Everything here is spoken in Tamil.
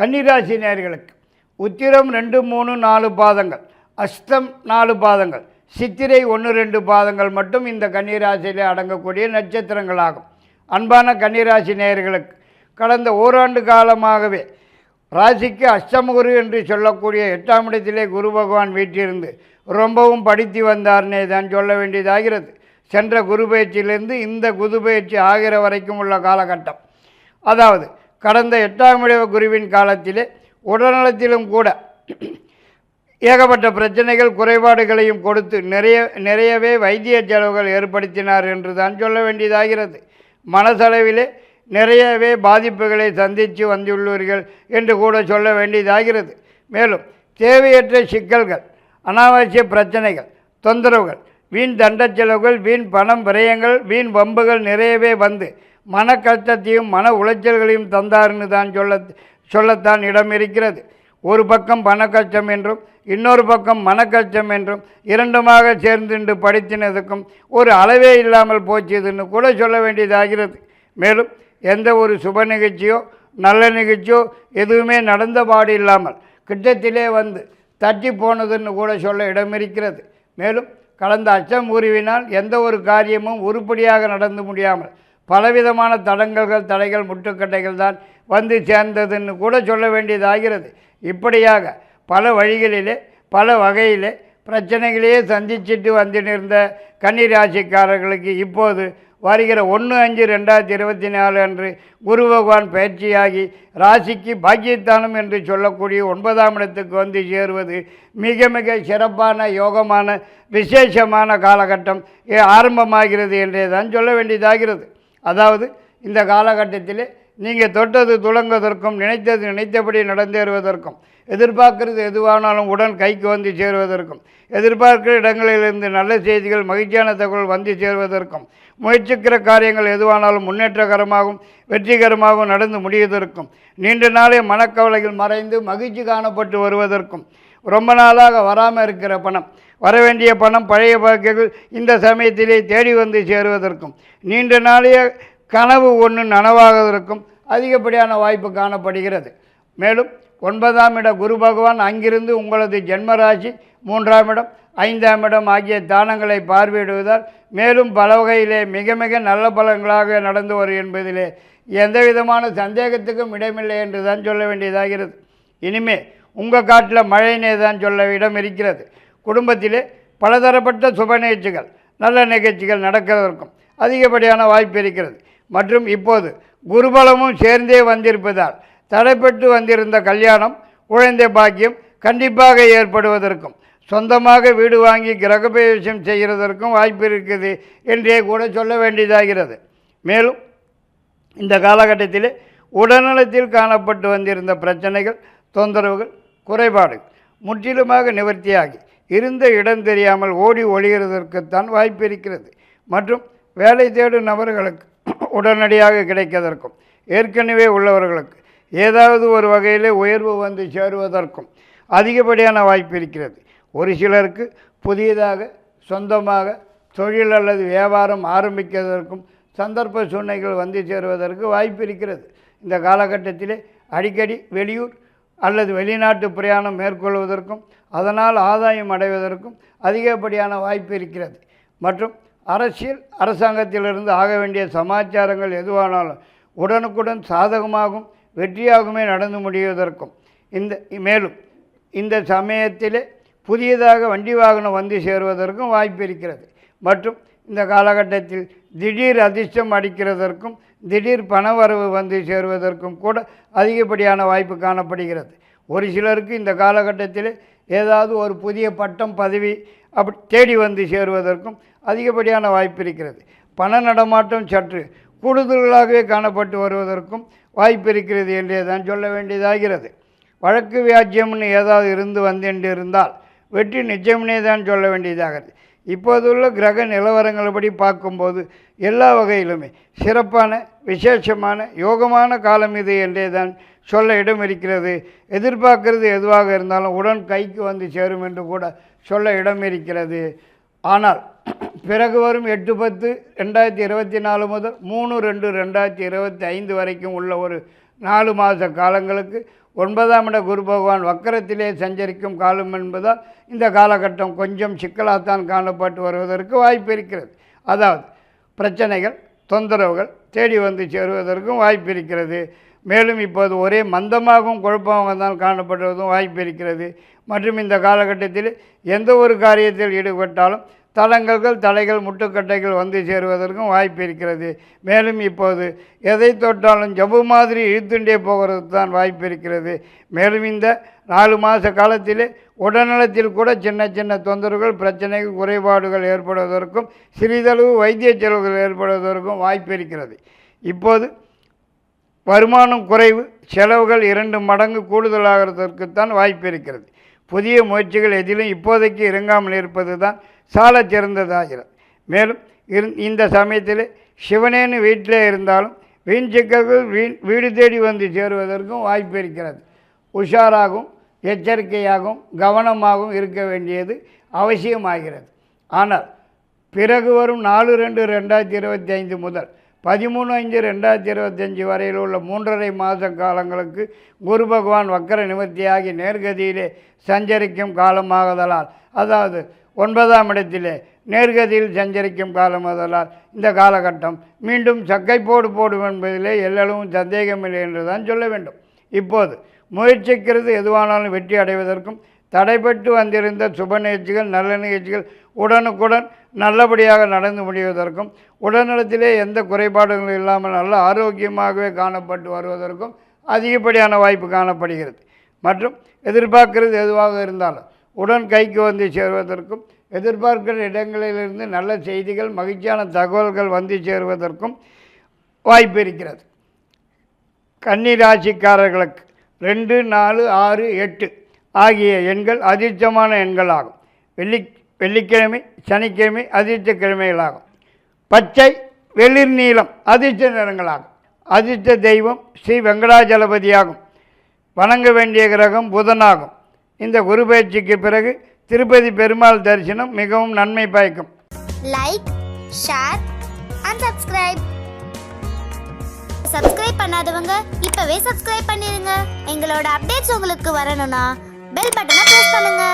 கன்னிராசி நேர்களுக்கு உத்திரம் ரெண்டு மூணு நாலு பாதங்கள் அஸ்தம் நாலு பாதங்கள் சித்திரை ஒன்று ரெண்டு பாதங்கள் மட்டும் இந்த கன்னிராசியிலே அடங்கக்கூடிய நட்சத்திரங்களாகும். அன்பான கன்னிராசி நேயர்களுக்கு கடந்த ஓராண்டு காலமாகவே ராசிக்கு அஷ்டமகுரு என்று சொல்லக்கூடிய எட்டாம் இடத்திலே குரு பகவான் வீட்டிலிருந்து ரொம்பவும் படித்து வந்தார்னே தான் சொல்ல வேண்டியதாகிறது. சென்ற குரு பயிற்சியிலிருந்து இந்த குரு பயிற்சி ஆகிற வரைக்கும் உள்ள காலகட்டம். அதாவது கடந்த எட்டாம் இடைவ குருவின் காலத்திலே உடல்நலத்திலும் கூட ஏகப்பட்ட பிரச்சனைகள் குறைபாடுகளையும் கொடுத்து நிறைய நிறையவே வைத்திய செலவுகள் ஏற்படுத்தினார் என்று தான் சொல்ல வேண்டியதாகிறது. மனசளவிலே நிறையவே பாதிப்புகளை சந்தித்து வந்துள்ளீர்கள் என்று கூட சொல்ல வேண்டியதாகிறது. மேலும் தேவையற்ற சிக்கல்கள் அனாவசிய பிரச்சனைகள் தொந்தரவுகள் வீண் தண்ட செலவுகள் வீண் பணம் விரயங்கள் வீண் வம்புகள் நிறையவே வந்து மன கஷ்டத்தையும் மன உளைச்சல்களையும் தந்தார்னு தான் சொல்ல சொல்லத்தான் இடம் இருக்கிறது. ஒரு பக்கம் பண கஷ்டம் என்றும் இன்னொரு பக்கம் மன கஷ்டம் என்றும் இரண்டுமாக சேர்ந்துண்டு படித்தினதுக்கும் ஒரு அளவே இல்லாமல் போச்சுதுன்னு கூட சொல்ல வேண்டியதாகிறது. மேலும் எந்த ஒரு சுப நிகழ்ச்சியோ நல்ல நிகழ்ச்சியோ எதுவுமே நடந்த பாடு இல்லாமல் கிட்டத்திலே வந்து தட்டி போனதுன்னு கூட சொல்ல இடம் இருக்கிறது. மேலும் கடந்த அச்சம் உருவினால் எந்த ஒரு காரியமும் உருப்படியாக நடந்து முடியாமல் பலவிதமான தடங்கல்கள் தடைகள் முட்டுக்கட்டைகள் தான் வந்து சேர்ந்ததுன்னு கூட சொல்ல வேண்டியதாகிறது. இப்படியாக பல வழிகளிலே பல வகையிலே பிரச்சனைகளையே சந்திச்சுட்டு வந்துட்டு கன்னி ராசிக்காரர்களுக்கு இப்போது வருகிற ஒன்று அஞ்சு ரெண்டாயிரத்தி இருபத்தி நாலு அன்று குரு பகவான் பயிற்சியாகி ராசிக்கு பாக்கியத்தானம் என்று சொல்லக்கூடிய ஒன்பதாம் இடத்துக்கு வந்து சேருவது மிக மிக சிறப்பான யோகமான விசேஷமான காலகட்டம் ஏ- ஆரம்பமாகிறது என்றே தான் சொல்ல வேண்டியதாகிறது. அதாவது இந்த காலகட்டத்திலே நீங்கள் தொட்டது துளங்குவதற்கும் நினைத்தது நினைத்தபடி நடந்தேறுவதற்கும் எதிர்பார்க்கிறது எதுவானாலும் உடன் கைக்கு வந்து சேருவதற்கும் எதிர்பார்க்கிற இடங்களிலிருந்து நல்ல செய்திகள் மகிழ்ச்சியான தகவல் வந்து சேருவதற்கும் முயற்சிக்கிற காரியங்கள் எதுவானாலும் முன்னேற்றகரமாகவும் வெற்றிகரமாகவும் நடந்து முடிவதற்கும் நீண்ட நாளே மனக்கவலைகள் மறைந்து மகிழ்ச்சி காணப்பட்டு வருவதற்கும் ரொம்ப நாளாக வராமல் இருக்கிற பணம் வர வேண்டிய பணம் பழைய பாக்கியங்கள் இந்த சமயத்திலே தேடி வந்து சேருவதற்கும் நீண்ட நாளைய கனவு ஒன்று நனவாகுவதற்கும் அதிகப்படியான வாய்ப்பு காணப்படுகிறது. மேலும் ஒன்பதாம் இட குரு பகவான் அங்கிருந்து உங்களது ஜென்மராசி மூன்றாம் இடம் ஐந்தாம் இடம் ஆகிய தானங்களை பார்வையிடுவதால் மேலும் பல வகையிலே மிக மிக நல்ல பலன்களாக நடந்து வரும் என்பதிலே எந்த விதமான சந்தேகத்துக்கும் இடமில்லை என்று தான் சொல்ல வேண்டியதாகிறது. இனிமே உங்கள் காட்டில் மழைனே தான் சொல்ல இடம் இருக்கிறது. குடும்பத்திலே பலதரப்பட்ட சுப நிகழ்ச்சிகள் நல்ல நிகழ்ச்சிகள் நடக்கிறதற்கும் அதிகப்படியான வாய்ப்பு இருக்கிறது. மற்றும் இப்போது குருபலமும் சேர்ந்தே வந்திருப்பதால் தடைப்பட்டு வந்திருந்த கல்யாணம் குழந்தை பாக்கியம் கண்டிப்பாக ஏற்படுவதற்கும் சொந்தமாக வீடு வாங்கி கிரகபிரவேசம் செய்கிறதற்கும் வாய்ப்பு இருக்குது என்றே கூட சொல்ல வேண்டியதாகிறது. மேலும் இந்த காலகட்டத்தில் உடல்நலத்தில் காணப்பட்டு வந்திருந்த பிரச்சனைகள் தொந்தரவுகள் குறைபாடுகள் முற்றிலுமாக நிவர்த்தியாகி இருந்த இடம் தெரியாமல் ஓடி ஒளிகிறதற்குத்தான் வாய்ப்பு இருக்கிறது. மற்றும் வேலை தேடும் நபர்களுக்கு உடனடியாக கிடைப்பதற்கும் ஏற்கனவே உள்ளவர்களுக்கு ஏதாவது ஒரு வகையிலே உயர்வு வந்து சேருவதற்கும் அதிகப்படியான வாய்ப்பு இருக்கிறது. ஒரு சிலருக்கு புதியதாக சொந்தமாக தொழில் அல்லது வியாபாரம் ஆரம்பிக்கிறதற்கும் சந்தர்ப்ப சூழ்நிலைகள் வந்து சேருவதற்கு வாய்ப்பு இருக்கிறது. இந்த காலகட்டத்திலே அடிக்கடி வெளியூர் அல்லது வெளிநாட்டு பிரயாணம் மேற்கொள்வதற்கும் அதனால் ஆதாயம் அடைவதற்கும் அதிகப்படியான வாய்ப்பு இருக்கிறது. மற்றும் அரசியல் அரசாங்கத்திலிருந்து ஆக வேண்டிய சமாச்சாரங்கள் எதுவானாலும் உடனுக்குடன் சாதகமாகவும் வெற்றியாகவுமே நடந்து முடிவதற்கும். இந்த மேலும் இந்த சமயத்திலே புதியதாக வண்டி வாகனம் வந்து சேருவதற்கும் வாய்ப்பு இருக்கிறது. மற்றும் இந்த காலகட்டத்தில் திடீர் அதிர்ஷ்டம் அடிக்கிறதற்கும் திடீர் பணவரவு வந்து சேருவதற்கும் கூட அதிகப்படியான வாய்ப்பு காணப்படுகிறது. ஒரு சிலருக்கு இந்த காலகட்டத்தில் ஏதாவது ஒரு புதிய பட்டம் பதவி அப்படி தேடி வந்து சேருவதற்கும் அதிகப்படியான வாய்ப்பு இருக்கிறது. பண நடமாட்டம் சற்று கூடுதலாகவே காணப்பட்டு வருவதற்கும் வாய்ப்பு இருக்கிறது என்றே தான் சொல்ல வேண்டியதாகிறது. வழக்கு வியாஜ்யம்னு ஏதாவது இருந்து வந்தென்று இருந்தால் வெற்றி நிச்சயம்னே தான் சொல்ல வேண்டியதாகிறது. இப்போதுள்ள கிரக நிலவரங்கள்படி பார்க்கும்போது எல்லா வகையிலுமே சிறப்பான விசேஷமான யோகமான காலம் இது என்றே தான் சொல்ல இடம் இருக்கிறது. எதிர்பார்க்கறது எதுவாக இருந்தாலும் உடன் கைக்கு வந்து சேரும் என்று கூட சொல்ல இடம் இருக்கிறது. ஆனால் பிறகு வரும் எட்டு பத்து ரெண்டாயிரத்தி இருபத்தி நாலு முதல் மூணு ரெண்டு ரெண்டாயிரத்தி இருபத்தி ஐந்து வரைக்கும் உள்ள ஒரு நாலு மாத காலங்களுக்கு ஒன்பதாம் இட குரு பகவான் வக்கரத்திலே சஞ்சரிக்கும் காலம் என்பதால் இந்த காலகட்டம் கொஞ்சம் சிக்கலாகத்தான் காணப்பட்டு வருவதற்கு வாய்ப்பு இருக்கிறது. அதாவது பிரச்சனைகள் தொந்தரவுகள் தேடி வந்து சேருவதற்கும் வாய்ப்பு இருக்கிறது. மேலும் இப்போது ஒரே மந்தமாகவும் குழப்பமாக தான் காணப்படுவதும் வாய்ப்பு இருக்கிறது. மற்றும் இந்த காலகட்டத்தில் எந்த ஒரு காரியத்தில் ஈடுபட்டாலும் தடங்கல்கள் தடைகள் முட்டுக்கட்டைகள் வந்து சேருவதற்கும் வாய்ப்பு இருக்கிறது. மேலும் இப்போது எதை தொட்டாலும் ஜவ்வு மாதிரி இழுத்துண்டே போகிறதுக்கு தான் வாய்ப்பு இருக்கிறது. மேலும் இந்த நாலு மாத காலத்திலே உடல்நலத்தில் கூட சின்ன சின்ன தொந்தரவுகள் பிரச்சனைகள் குறைபாடுகள் ஏற்படுவதற்கும் சிறிதளவு வைத்திய செலவுகள் ஏற்படுவதற்கும் வாய்ப்பு இருக்கிறது. இப்போது வருமானம் குறைவு செலவுகள் இரண்டு மடங்கு கூடுதலாகிறதற்குத்தான் வாய்ப்பு இருக்கிறது. புதிய முயற்சிகள் எதிலும் இப்போதைக்கு இறங்காமல் இருப்பது தான் சாலச் சிறந்ததாகிறது. மேலும் இரு- இந்த சமயத்தில் சிவனேன்னு வீட்டிலே இருந்தாலும் வீண் சிக்கல்கள் வீண் வீடு தேடி வந்து சேருவதற்கும் வாய்ப்பு இருக்கிறது. உஷாராகவும் எச்சரிக்கையாகவும் கவனமாகவும் இருக்க வேண்டியது அவசியமாகிறது. ஆனால் பிறகு வரும் நாலு ரெண்டு ரெண்டாயிரத்தி இருபத்தி ஐந்து முதல் பதிமூணு அஞ்சு ரெண்டாயிரத்தி இருபத்தஞ்சி வரையில் உள்ள மூன்றரை மாத காலங்களுக்கு குரு பகவான் வக்கர நிவர்த்தியாகி நேர்கதியிலே சஞ்சரிக்கும் காலமாகதலால் அதாவது ஒன்பதாம் இடத்திலே நேர்கதியில் சஞ்சரிக்கும் காலம் முதலால் இந்த காலகட்டம் மீண்டும் சக்கை போடு போடும் என்பதிலே எல்லளவும் சந்தேகமில்லை என்று தான் சொல்ல வேண்டும். இப்போது முயற்சிக்கிறது எதுவானாலும் வெற்றி அடைவதற்கும் தடைபட்டு வந்திருந்த சுப நிகழ்ச்சிகள் நல்ல நிகழ்ச்சிகள் உடனுக்குடன் நல்லபடியாக நடந்து முடிவதற்கும் உடல்நலத்திலே எந்த குறைபாடுகளும் இல்லாமல் நல்ல ஆரோக்கியமாகவே காணப்பட்டு வருவதற்கும் அதிகப்படியான வாய்ப்பு காணப்படுகிறது. மற்றும் எதிர்பார்க்கிறது எதுவாக இருந்தாலும் உடன் கைக்கு வந்து சேர்வதற்கும் எதிர்பார்க்கிற இடங்களிலிருந்து நல்ல செய்திகள் மகிழ்ச்சியான தகவல்கள் வந்து சேருவதற்கும் வாய்ப்பு இருக்கிறது கன்னி ராசிக்காரர்களுக்கு ரெண்டு நாலு ஆறு எட்டு ஆகிய எண்கள் அதிர்ஷ்டமான எண்களாகும். வெள்ளி வெள்ளிக்கிழமை சனிக்கிழமை அதிர்ஷ்ட கிழமைகளாகும். பச்சை வெளிர் நீளம் அதிர்ஷ்ட நிறங்களாகும். அதிர்ஷ்ட தெய்வம் ஸ்ரீ வெங்கடாஜலபதியாகும். வணங்க வேண்டிய கிரகம் புதனாகும். இந்த குரு பயிற்சிக்கு பிறகு திருப்பதி பெருமாள் தரிசனம் மிகவும் நன்மை பயக்கும். Like share and subscribe subscribe பண்ணாதவங்க இப்பவே சப்ஸ்கிரைப் பண்ணிருங்க. எங்களோட அப்டேட்ஸ் உங்களுக்கு வரணும்னா பெல் பட்டனை பிரஸ் பண்ணுங்க.